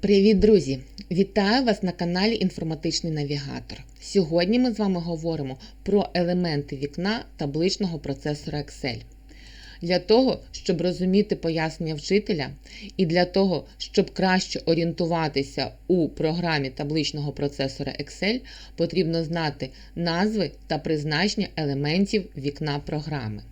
Привіт, друзі! Вітаю вас на каналі Інформатичний Навігатор. Сьогодні ми з вами говоримо про елементи вікна табличного процесора Excel. Для того, щоб розуміти пояснення вчителя, і для того, щоб краще орієнтуватися у програмі табличного процесора Excel, потрібно знати назви та призначення елементів вікна програми.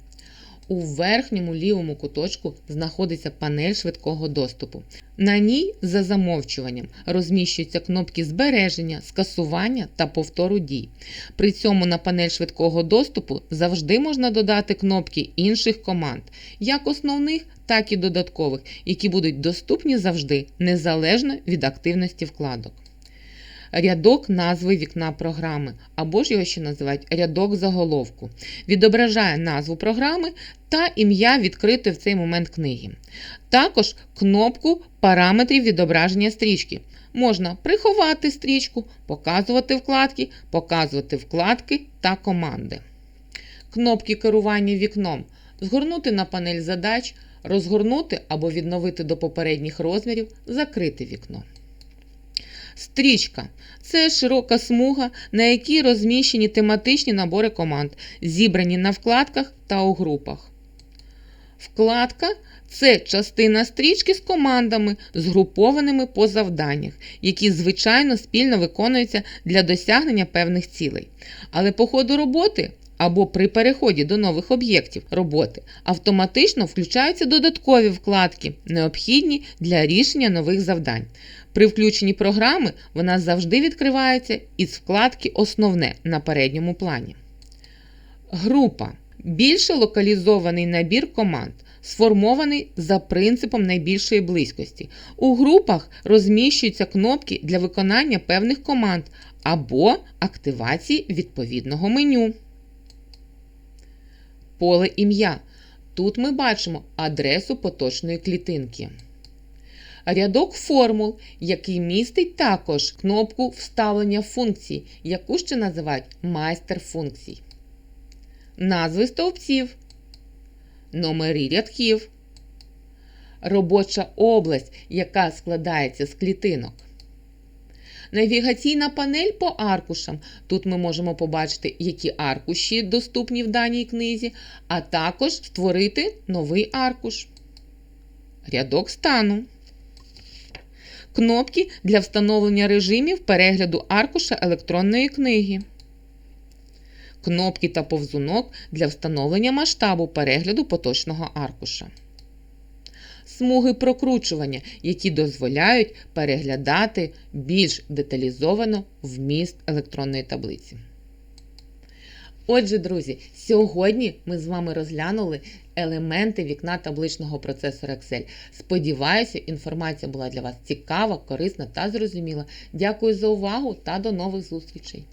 У верхньому лівому куточку знаходиться панель швидкого доступу. На ній за замовчуванням розміщуються кнопки збереження, скасування та повтору дій. При цьому на панель швидкого доступу завжди можна додати кнопки інших команд, як основних, так і додаткових, які будуть доступні завжди, незалежно від активності вкладок. Рядок назви вікна програми, або ж його ще називають рядок заголовку, відображає назву програми та ім'я відкритої в цей момент книги. Також кнопку параметрів відображення стрічки. Можна приховати стрічку, показувати вкладки, показувати вкладки та команди. Кнопки керування вікном згорнути на панель задач, розгорнути або відновити до попередніх розмірів, закрити вікно. Стрічка це широка смуга, на якій розміщені тематичні набори команд, зібрані на вкладках та у групах. Вкладка це частина стрічки з командами, згрупованими по завданнях, які звичайно спільно виконуються для досягнення певних цілей. Але по ходу роботи або при переході до нових об'єктів роботи автоматично включаються додаткові вкладки, необхідні для рішення нових завдань. При включенні програми вона завжди відкривається із вкладки Основне на передньому плані. Група більше локалізований набір команд, сформований за принципом найбільшої близькості. У групах розміщуються кнопки для виконання певних команд або активації відповідного меню. Поле ім'я. Тут ми бачимо адресу поточної клітинки. Рядок формул, який містить також кнопку вставлення функцій, яку ще називають майстер функцій. Назви стовпців, номери рядків, робоча область, яка складається з клітинок. Навігаційна панель по аркушам. Тут ми можемо побачити, які аркуші доступні в даній книзі, а також створити новий аркуш. Рядок стану. Кнопки для встановлення режимів перегляду аркуша електронної книги. Кнопки та повзунок для встановлення масштабу перегляду поточного аркуша. Смуги прокручування, які дозволяють переглядати більш деталізовано вміст електронної таблиці. Отже, друзі, сьогодні ми з вами розглянули елементи вікна табличного процесора Excel. Сподіваюся, інформація була для вас цікава, корисна та зрозуміла. Дякую за увагу та до нових зустрічей!